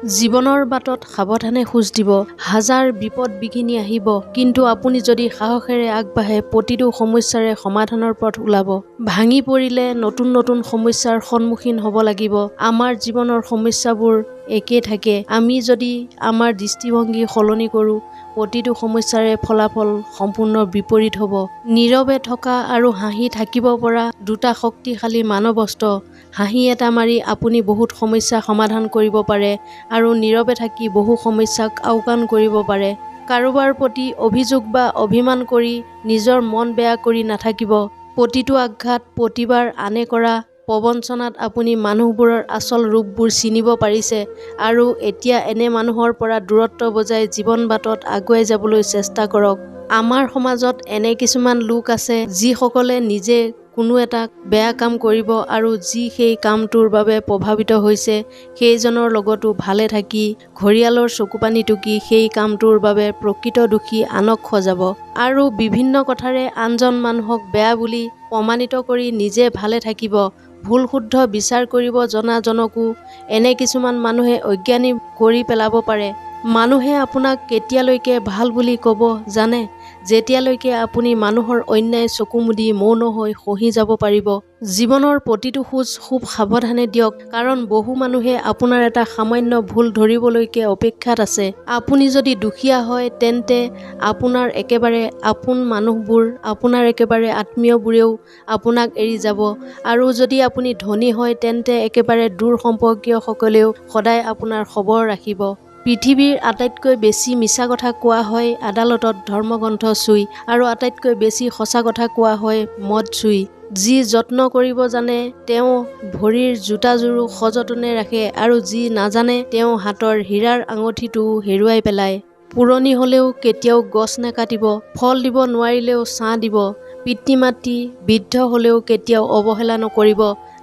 জীৱনৰ বাটত সাৱধানে খোজ দিব। হাজাৰ বিপদ বিঘিনি আহিব কিন্তু আপুনি যদি সাহসেৰে আগবাঢ়ে প্ৰতিটো সমস্যাৰে সমাধানৰ পথ ওলাব। ভাঙি পৰিলে নতুন নতুন সমস্যাৰ সন্মুখীন হ'ব লাগিব। আমাৰ জীৱনৰ সমস্যাবোৰ একেই থাকে। আমি যদি আমাৰ দৃষ্টিভংগী সলনি কৰোঁ প্ৰতিটো সমস্যাৰে ফলাফল সম্পূৰ্ণ বিপৰীত হ'ব। নীৰৱে থকা আৰু হাঁহি থাকিব পৰা দুটা শক্তিশালী মানৱ অস্ত্ৰ হাঁহি এটা মাৰি আপুনি বহুত সমস্যা সমাধান কৰিব পাৰে আৰু নীৰৱে থাকি বহু সমস্যাক আওকাণ কৰিব পাৰে। কাৰোবাৰ প্ৰতি অভিযোগ বা অভিমান কৰি নিজৰ মন বেয়া কৰি নাথাকিব। প্ৰতিটো আঘাত প্ৰতিবাৰ আনে কৰা প্ৰবঞ্চনাত আপুনি মানুহবোৰৰ আচল ৰূপবোৰ চিনিব পাৰিছে আৰু এতিয়া এনে মানুহৰ পৰা দূৰত্ব বজাই জীৱন বাটত আগুৱাই যাবলৈ চেষ্টা কৰক। আমাৰ সমাজত এনে কিছুমান লোক আছে যিসকলে নিজে কোনো এটা বেয়া কাম কৰিব আৰু যি সেই কামটোৰ বাবে প্ৰভাৱিত হৈছে সেইজনৰ লগতো ভালে থাকি ঘৰিয়ালৰ চকুপানী টুকি সেই কামটোৰ বাবে প্ৰকৃত দোষী আনক সজাব। আৰু বিভিন্ন কথাৰে আনজন মানুহক বেয়া বুলি প্ৰমাণিত কৰি নিজে ভালে থাকিব। ভুল শুদ্ধ বিচাৰ কৰিব জনাজনকো এনে কিছুমান মানুহে অজ্ঞানী কৰি পেলাব পাৰে। মানুহে আপোনাক কেতিয়ালৈকে ভাল বুলি ক'ব জানে? যেতিয়ালৈকে আপুনি মানুহৰ অন্যায় চকু মুদি মৌন হৈ সহি যাব পাৰিব জীৱনৰ প্ৰতিটো খোজ খুব সাৱধানে দিয়ক কাৰণ বহু মানুহে আপোনাৰ এটা সামান্য ভুল ধৰিবলৈকে অপেক্ষাত আছে। আপুনি যদি দুখীয়া হয় তেন্তে আপোনাৰ একেবাৰে আপোন মানুহবোৰ আপোনাৰ একেবাৰে আত্মীয়বোৰেও আপোনাক এৰি যাব। আৰু যদি আপুনি ধনী হয় তেন্তে একেবাৰে দূৰ সম্পৰ্কীয়সকলেও সদায় আপোনাৰ খবৰ ৰাখিব। পৃথিৱীৰ আটাইতকৈ বেছি মিছা কথা কোৱা হয় আদালতত ধৰ্মগ্ৰন্থ চুই আৰু আটাইতকৈ বেছি সঁচা কথা কোৱা হয় মদ চুই। যি যত্ন কৰিব জানে তেওঁ ভৰিৰ জোতাযোৰো সযতনে ৰাখে আৰু যি নাজানে তেওঁ হাতৰ হীৰাৰ আঙঠিটোও হেৰুৱাই পেলায়। পুৰণি হ'লেও কেতিয়াও গছ নেকাটিব ফল দিব নোৱাৰিলেও ছাঁ দিব পিতৃ মাতৃ বৃদ্ধ হ'লেও কেতিয়াও অৱহেলা নকৰিব।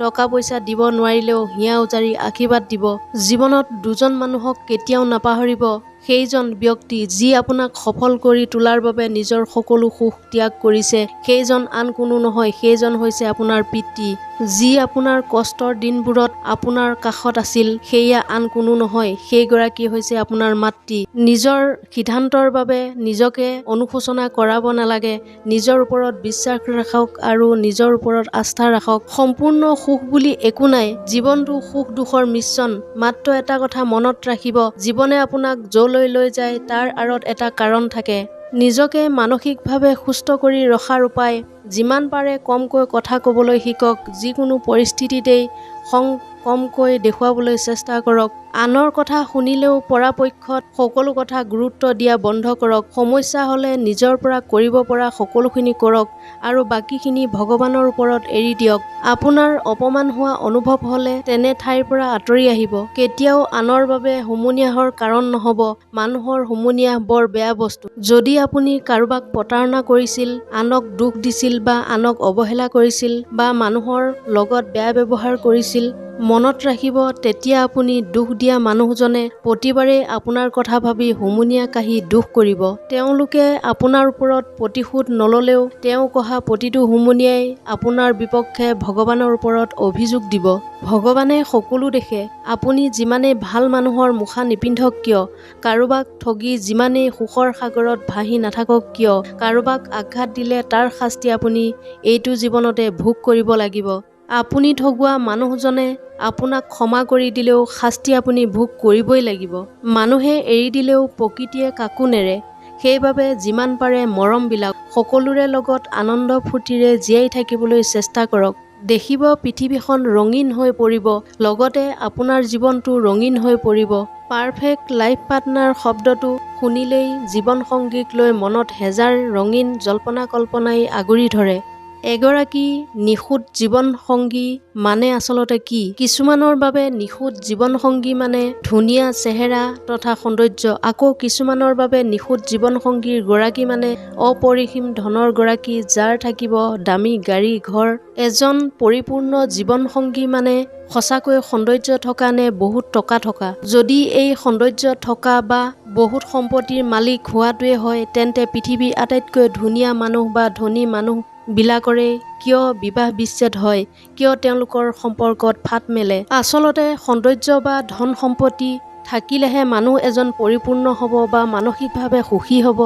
টকা পইচা দিব নোৱাৰিলেও হিয়া উজাৰি আশীৰ্বাদ দিব। জীৱনত দুজন মানুহক কেতিয়াও নাপাহৰিব। সেইজন ব্যক্তি যি আপোনাক সফল কৰি তোলাৰ বাবে নিজৰ সকলো সুখ ত্যাগ কৰিছে সেইজন আন কোনো নহয় সেইজন হৈছে আপোনাৰ পিতৃ। যি আপোনাৰ কষ্টৰ দিনবোৰত আপোনাৰ কাষত আছিল সেয়া আন কোনো নহয় সেইগৰাকী হৈছে আপোনাৰ মাতৃ। নিজৰ সিদ্ধান্তৰ বাবে নিজকে অনুশোচনা কৰাব নালাগে নিজৰ ওপৰত বিশ্বাস ৰাখক আৰু নিজৰ ওপৰত আস্থা ৰাখক। সম্পূৰ্ণ সুখ বুলি একো নাই জীৱনটো সুখ দুখৰ মিশ্ৰণ মাত্ৰ এটা কথা মনত ৰাখিব জীৱনে আপোনাক য'লৈ লৈ যায় তাৰ আঁৰত এটা কাৰণ থাকে। নিজকে মানসিকভাৱে সুস্থ কৰি ৰখাৰ উপায় যিমান পাৰে কমকৈ কথা ক'বলৈ শিকক যিকোনো পৰিস্থিতিতেই খং কমকৈ দেখুৱাবলৈ চেষ্টা কৰক। আনৰ কথা শুনিলেও পৰাপক্ষত সকলো কথা গুৰুত্ব দিয়া বন্ধ কৰক। সমস্যা হ'লে নিজৰ পৰা কৰিব পৰা সকলোখিনি কৰক আৰু বাকীখিনি ভগৱানৰ ওপৰত এৰি দিয়ক। আপোনাৰ অপমান হোৱা অনুভৱ হ'লে তেনে ঠাইৰ পৰা আঁতৰি আহিব। কেতিয়াও আনৰ বাবে হুমুনিয়াহৰ কাৰণ নহ'ব। মানুহৰ হুমুনিয়াহ বৰ বেয়া বস্তু। যদি আপুনি কাৰোবাক প্ৰতাৰণা কৰিছিল আনক দুখ দিছিল বা আনক অৱহেলা কৰিছিল বা মানুহৰ লগত বেয়া ব্যৱহাৰ কৰিছিল মনত ৰাখিব তেতিয়া আপুনি দুখ দিয়া মানুহজনে প্ৰতিবাৰেই আপোনাৰ কথা ভাবি হুমুনিয়া কাঢ়ি দুখ কৰিব। তেওঁলোকে আপোনাৰ ওপৰত প্ৰতিশোধ নল'লেও তেওঁ কহা প্ৰতিটো হুমুনিয়াই আপোনাৰ বিপক্ষে ভগৱানৰ ওপৰত অভিযোগ দিব। ভগৱানে সকলো দেখে আপুনি যিমানেই ভাল মানুহৰ মুখা নিপিন্ধক কিয় কাৰোবাক ঠগি যিমানেই সুখৰ সাগৰত ভাহি নাথাকক কিয় কাৰোবাক আঘাত দিলে তাৰ শাস্তি আপুনি এইটো জীৱনতে ভোগ কৰিব লাগিব। আপুনি ঠগোৱা মানুহজনে আপোনাক ক্ষমা কৰি দিলেও শাস্তি আপুনি ভোগ কৰিবই লাগিব। মানুহে এৰি দিলেও প্ৰকৃতিয়ে কাকো নেৰে। সেইবাবে যিমান পাৰে মৰম বিলাওক সকলোৰে লগত আনন্দ ফূৰ্তিৰে জীয়াই থাকিবলৈ চেষ্টা কৰক। দেখিব পৃথিৱীখন ৰঙীন হৈ পৰিব লগতে আপোনাৰ জীৱনটো ৰঙীন হৈ পৰিব। পাৰফেক্ট লাইফ পাৰ্টনাৰ শব্দটো শুনিলেই জীৱনসংগীক লৈ মনত হেজাৰ ৰঙীন জল্পনা কল্পনাই আগুৰি ধৰে। এগৰাকী নিখুঁত জীৱনসংগী মানে আচলতে কি? কিছুমানৰ বাবে নিখুঁত জীৱনসংগী মানে ধুনীয়া চেহেৰা তথা সৌন্দৰ্য। আকৌ কিছুমানৰ বাবে নিখুঁত জীৱনসংগীৰ গৰাকী মানে অপৰিসীম ধনৰ গৰাকী যাৰ থাকিব দামী গাড়ী ঘৰ। এজন পৰিপূৰ্ণ জীৱনসংগী মানে সঁচাকৈ সৌন্দৰ্য থকা নে বহুত টকা থকা? যদি এই সৌন্দৰ্য থকা বা বহুত সম্পত্তিৰ মালিক হোৱাটোৱে হয় তেন্তে পৃথিৱীৰ আটাইতকৈ ধুনীয়া মানুহ বা ধনী মানুহ বিলাকৰে কিয় বিবাহ বিচ্ছেদ হয় কিয় তেওঁলোকৰ সম্পৰ্কত ফাট মেলে? আচলতে সৌন্দৰ্য বা ধন সম্পত্তি থাকিলেহে মানুহ এজন পৰিপূৰ্ণ হ'ব বা মানসিকভাৱে সুখী হ'ব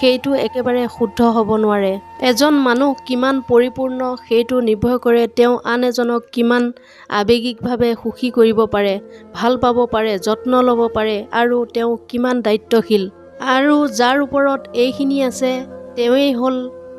সেইটো একেবাৰে শুদ্ধ হ'ব নোৱাৰে। এজন মানুহ কিমান পৰিপূৰ্ণ সেইটো নিৰ্ভৰ কৰে তেওঁ আন এজনক কিমান আৱেগিকভাৱে সুখী কৰিব পাৰে ভাল পাব পাৰে যত্ন ল'ব পাৰে আৰু তেওঁ কিমান দায়িত্বশীল। আৰু যাৰ ওপৰত এইখিনি আছে তেওঁৱেই হ'ল